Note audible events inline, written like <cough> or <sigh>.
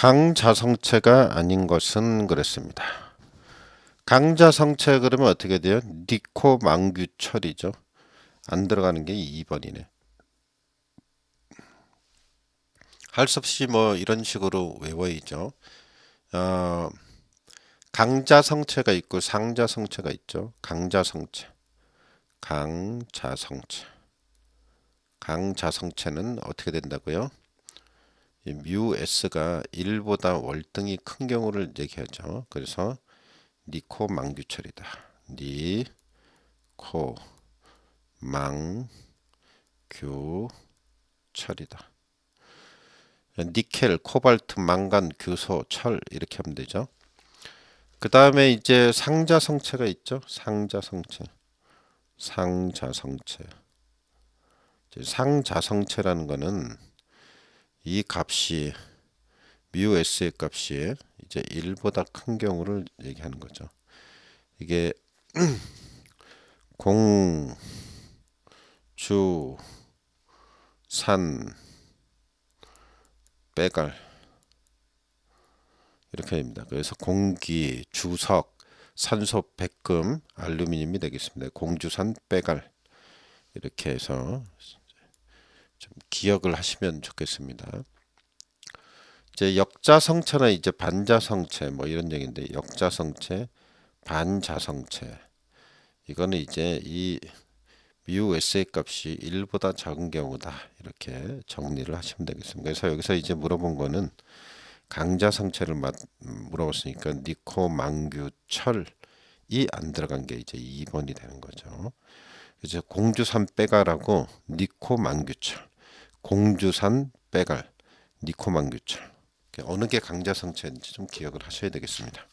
강자성체가 아닌 것은 그랬습니다. 강자성체 그러면 어떻게 돼요? 니코망규철이죠. 안 들어가는 게 2번이네. 할 수 없이 뭐 이런 식으로 외워야죠. 어, 강자성체가 있고 상자성체가 있죠. 강자성체, 강자성체, 강자성체는 어떻게 된다고요? 이뮤 s가 1보다 월등히 큰 경우를 얘기하죠. 그래서 니코 망규철이다. 니코 망규철이다. 니켈, 코발트, 망간, 규소, 철 이렇게 하면 되죠. 그 다음에 이제 상자 성체가 있죠. 상자 성체, 상자 성체. 이제 상자 성체라는 거는 이 값이 뮤 s의 값이 이제 1보다 큰 경우를 얘기하는 거죠. 이게 <clears throat> 공, 주, 산, 빼갈 이렇게 됩니다. 그래서 공기, 주석, 산소, 백금, 알루미늄이 되겠습니다. 공주산, 빼갈 이렇게 해서 좀 기억을 하시면 좋겠습니다. 이제 역자성체나 이제 반자성체 뭐 이런 얘기인데 역자성체, 반자성체 이거는 이제 이뮤 s의 값이 1보다 작은 경우다 이렇게 정리를 하시면 되겠습니다. 그래서 여기서 이제 물어본 거는 강자 성체를 마- 물어봤으니까 니코, 망규, 철이 안 들어간 게 이제 2번이 되는 거죠. 이제 공주 산 빼갈하고 니코, 망규철, 공주산 빼갈, 니코, 망규철 어느 게 강자성체인지 좀 기억을 하셔야 되겠습니다.